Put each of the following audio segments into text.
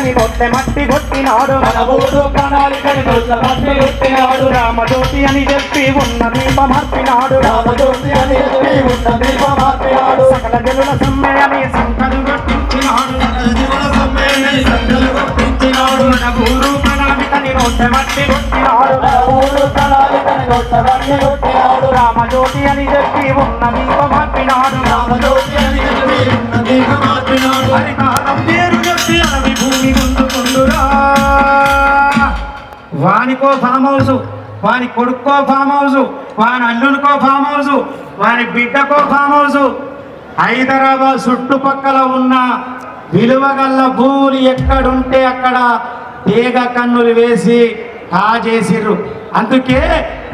కని కొట్టె మట్టి కొట్టినాడు. మన ప్రణాళికని దొడ్ల మట్టి కొట్టినాడు. రామజ్యోతి అని చెప్పి ఉన్న దీపమర్పినాడు రామజ్యోతి అని చెప్పి ఉన్న దీపమర్పినాడు సకల జనుల సమ్మెని సంకలు కొట్టించినాడు. జనుల సమ్మెని సంకలు కొట్టించినాడు. మన ఊరు ప్రణాళికని కొట్టె మట్టి కొట్టినాడు. మన ఊరు ప్రణాళికని దొడ్ల మట్టి కొట్టినాడు. రామజ్యోతి అని చెప్పి ఉన్న దీపమర్పినాడు రామజ్యోతి అని చెప్పి ఉన్న దీపమర్పినాడు హరితా వానికో ఫామ్ హౌస్ వాని కొడుక్కో ఫామ్ హౌస్ వారి అల్లునికో ఫామ్ హౌస్ వారి బిడ్డకో ఫామ్ హౌస్ హైదరాబాద్ చుట్టుపక్కల ఉన్న విలువగల్ల భూములు ఎక్కడుంటే అక్కడ తీగ కన్నులు వేసి కాజేసిర్రు. అందుకే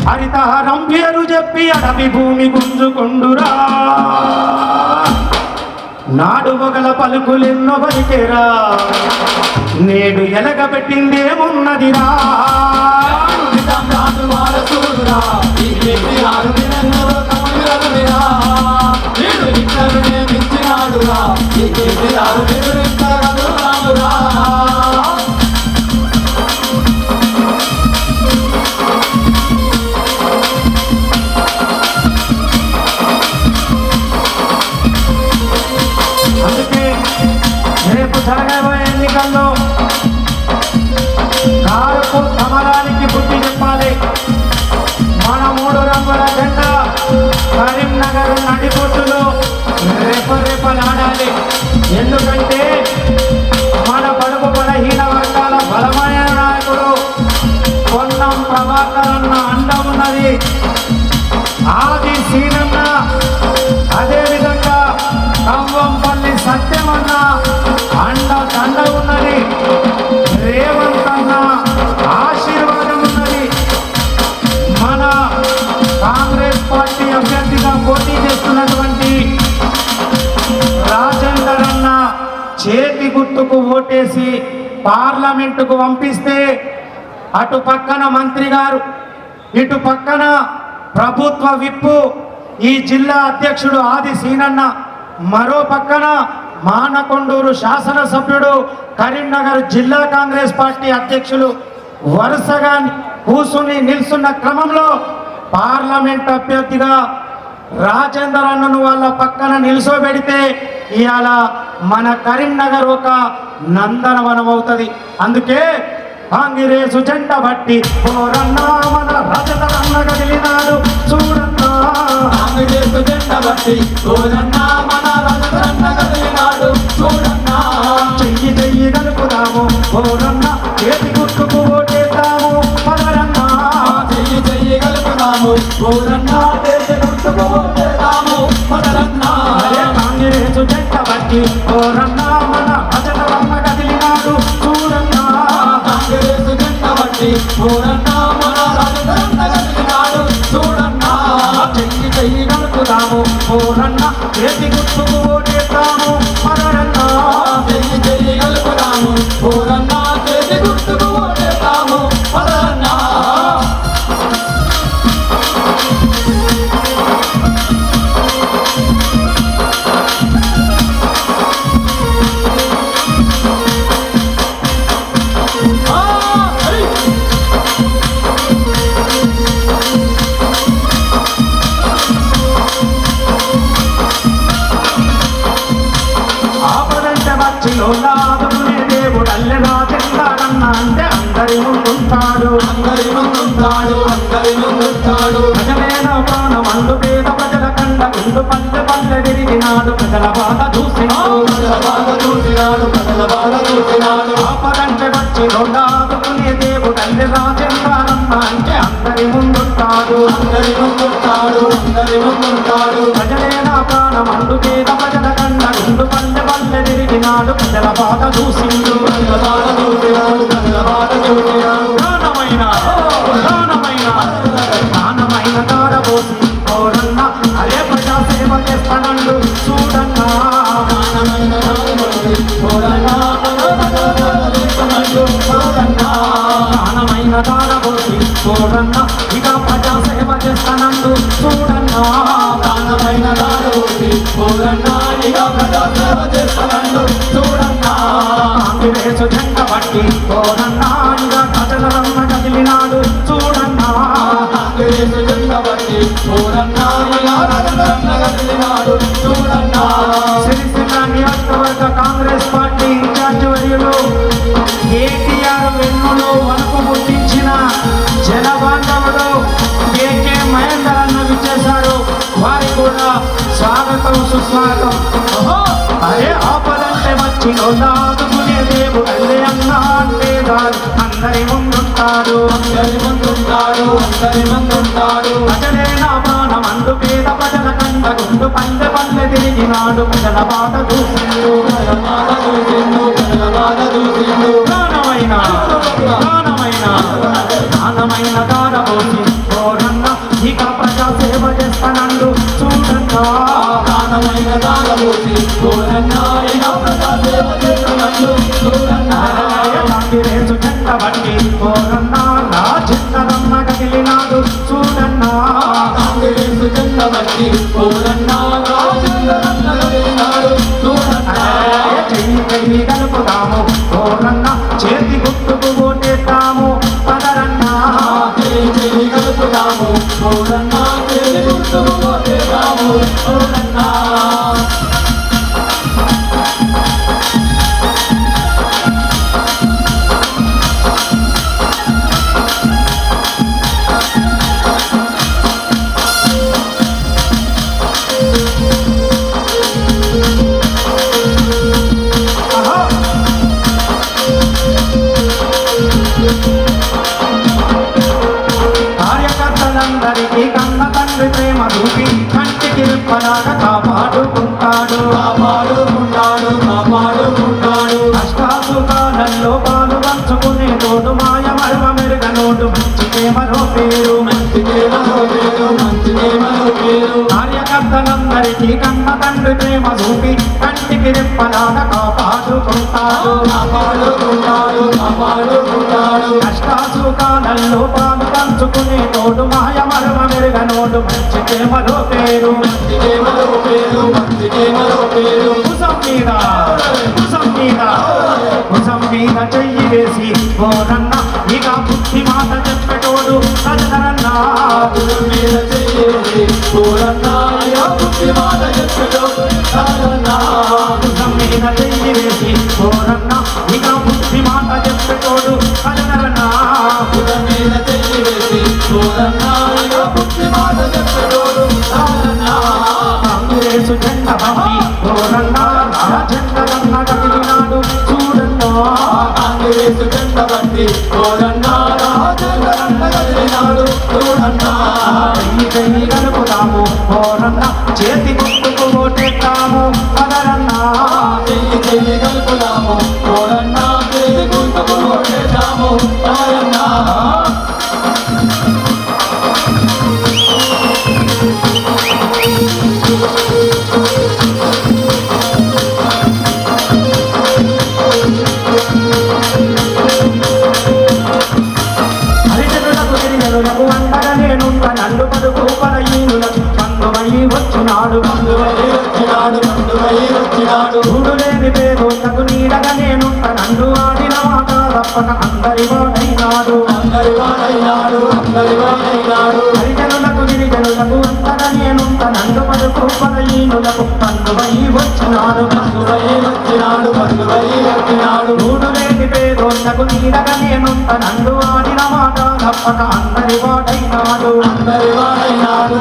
హరితహరం పేరు చెప్పి అడవి భూమి గుంజుకుండురా నాడు మొగల పలుకులెన్నో పలికేరా నేడు ఎలగబెట్టిందేమున్నదిరా అందుకే రేపు జరగబోయే ఎన్నికల్లో ఓటేసి పార్లమెంటుకు పంపిస్తే అటు పక్కన మంత్రి గారు ఇటు పక్కన ప్రభుత్వ విప్పు ఈ జిల్లా అధ్యక్షుడు ఆది సీనన్న మరో పక్కన మానకొండూరు శాసనసభ్యుడు కరీంనగర్ జిల్లా కాంగ్రెస్ పార్టీ అధ్యక్షులు వరుసగా కూసుని నిల్చున్న క్రమంలో పార్లమెంట్ అభ్యర్థిగా రాజేందర్ అన్నను వాళ్ళ పక్కన నిల్చోబెడితే ఇవాళ మన కరీంనగర్ ఒక నందనవనం అవుతుంది అందుకే కాంగ్రెసు జెండ బట్టి పోరన్నా మన రాజేందర్ అన్న కదిలినాడు చూడన్నా. కాంగ్రెస్ జెండ బట్టి చూడన్నా మన రజరన్న కదిలినాడు చూడన్నా. చెయ్యి చెయ్యి కలుపుదాము పోరన్నా జెండ బట్టి పోరన్నా మన రాజేందర్ అన్న కదిలినాడు చూడన్నా కాంగ్రెస్ జెండ బట్టి చూడన్నా మన రజరన్న కదిలినాడు చూడన్నా చెయ్యి చెయ్యి కలుపుదాము పోరన్న చేతి గుర్తు అంటే అందరి ముందుంటాడు అందరి ముందుంటాడు అందరి ముందుంటాడు ప్రజలేన ప్రాణం అందు పేద ప్రజల కండ గుండు పల్లె పల్లె తిరిగినాడు ప్రజల బాధ చూసినాడు. ప్రజల బాధ చూసినాడు ప్రజల బాధ చూసినాడు. ఆపదంటే వచ్చిలో లాదుకునే దేవుడు అల్లెలా చెందాడన్న అంటే అందరి ముందుంటాడు. అందరి ముందుంటాడు అందరి ముందుంటాడు. ప్రజలేన ప్రాణం అందు పేద ప్రజల కండ గుండు పల్లె పల్లె తిరిగినాడు ప్రజల బాధ చూసిండు. ప్రజల బాధ చూడన్నా. ఇక ప్రజా ప్రజాసేవ చేస్తానందు చూడన్నా ప్రాణమైన ఇక చూడన్నా జెండ కోరన్నా ఇక కదిలినాడు చూడన్నా కదిలినాడు చూడన్నా ఆపదంటే వచ్చి ఆదుకునే దేవుడు అన్న అంటే చాలు అందరి ముందుంటాడు అందరి ముందుంటాడు అందరి ముందుంటాడు ప్రజలే నా ప్రాణం అందు పేద ప్రజల కంద గుండు పల్లె పల్లె తిరిగినాడు ప్రజల బాట ప్రజల బాధ దూసిండు ప్రజల బాధ దూసిండు ప్రాణమైన ప్రాణమైన ప్రాణమైన దారబోసి ఓరన్న ఇక ప్రజా సేవ చేస్తానండు చూడన్నా ప్రాణమైన దానమూర్తి పూరన్నా ఇక ప్రజాసేవ చేస్తానండు చూడన్నా కాంగ్రెస్ జెండ బట్టి ఓరన్న నా కదిలినాడు చూడన్నా. కాంగ్రెస్ జెండ కోరన్నా పేరు మంచి దేవలో పేరు మంచి దేవలో పేరు కార్యకర్తలందరికీ కన్న తండ్రి ప్రేమ చూపి కంటికి రెప్పలాగా కాపాడుకుంటాడు. కాపాడుకుంటాడు కాపాడుకుంటాడు. కష్టాసుకాలలో పాలు పంచుకునే తోడు మాయ మర్మ మెరుగనోడు మంచి ప్రేమలో పేరు. మంచి దేవలో పేరు మంచి దేవలో పేరు. భుజం మీద మీద చెయ్యి వేసి ఓరన్న ఇక బుద్ధి మాట నాడు కదరన్నా పురం మీద చెయ్యేసి పూరన్నా ఇక బుద్ధి మాట చెప్పడు కాదన్నా భుజం మీద చెయ్యి వేసి ఓరన్న ఇక బుద్ధి మాట చెప్పేటోడు కదరన్నా పురం మీద చెయ్యి వేసి పూరన్నా ఓరన్న చేతి గుర్తుకు నేనుంట నన్ను ఆడిన మాట తప్పక అందరి వాడైనాడు అందరి వాడైనాడు అందరి వాడైనాడు హరిజనులకు గిరిజనులకు అండగా నేనుంట నన్ను పలుకు పరయీనులకు పందువై వచ్చినాడు. పండువై వచ్చినాడు పండువై వచ్చినాడు. చూడు లేని పేదోళ్ళకు నీడగా నేనుంట నన్ను ఆడిన మాట తప్పక అందరి వాడైనాడు అందరి వాడైనాడు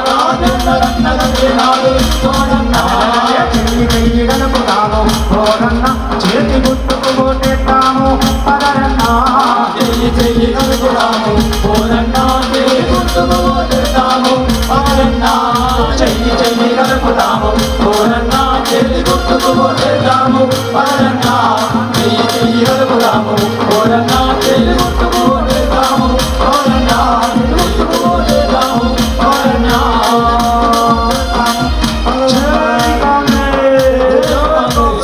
పోరన్నా చెయ్యి గుర్తుకు గుర్తుకు ఓటేద్దాము పోరన్నా జై కాంగ్రెస్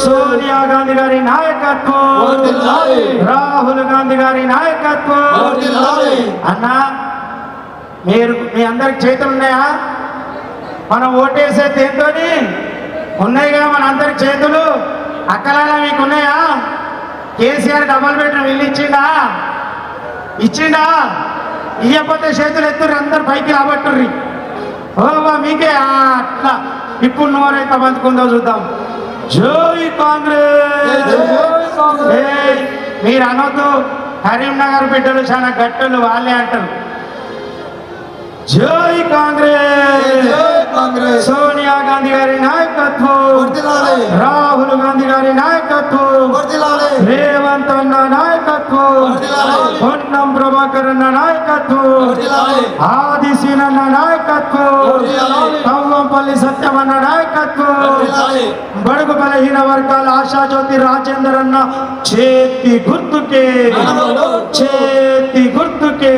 సోనియా గాంధీ గారి నాయకత్వం. రాహుల్ గాంధీ గారి నాయకత్వం. అన్నా మీరు మీ అందరికి చేతులు ఉన్నాయా మనం ఓటేసే దేంతోని ఉన్నాయిగా మన అందరికి చేతులు. అక్కలాగా మీకు ఉన్నాయా కేసీఆర్ డబల్ బెడ్రూమ్ ఇల్లు ఇచ్చిండా? ఇచ్చిండా? ఇయ్యకపోతే చేతులు ఎత్తుర్రి అందరు పైకి రాబట్టుర్రి. ఓ మీకే? ఆ, అట్లా. ఇప్పుడు నోరైతే బంతుకుందో చూద్దాం. జై కాంగ్రెస్! మీరు అనొద్దు. కరీంనగర్ బిడ్డలు చాలా గట్టలు వాళ్ళే అంటారు. జై కాంగ్రెస్! కాంగ్రెస్ సోనియా గాంధీ గారి నాయకత్వం. రాహుల్ గాంధీ గారి నాయకత్వం. రేవంత్ అన్న నాయకత్వం. పొన్నం ప్రభాకర్ అన్న నాయకత్వం. ఆదిశీన్ అన్న నాయకత్వం. కవ్వంపల్లి సత్యం అన్న నాయకత్వం. బడుగు బలహీన వర్గాల ఆశాజ్యోతి రాజేందర్ అన్న చేతి గుర్తుకే. చేతి గుర్తుకే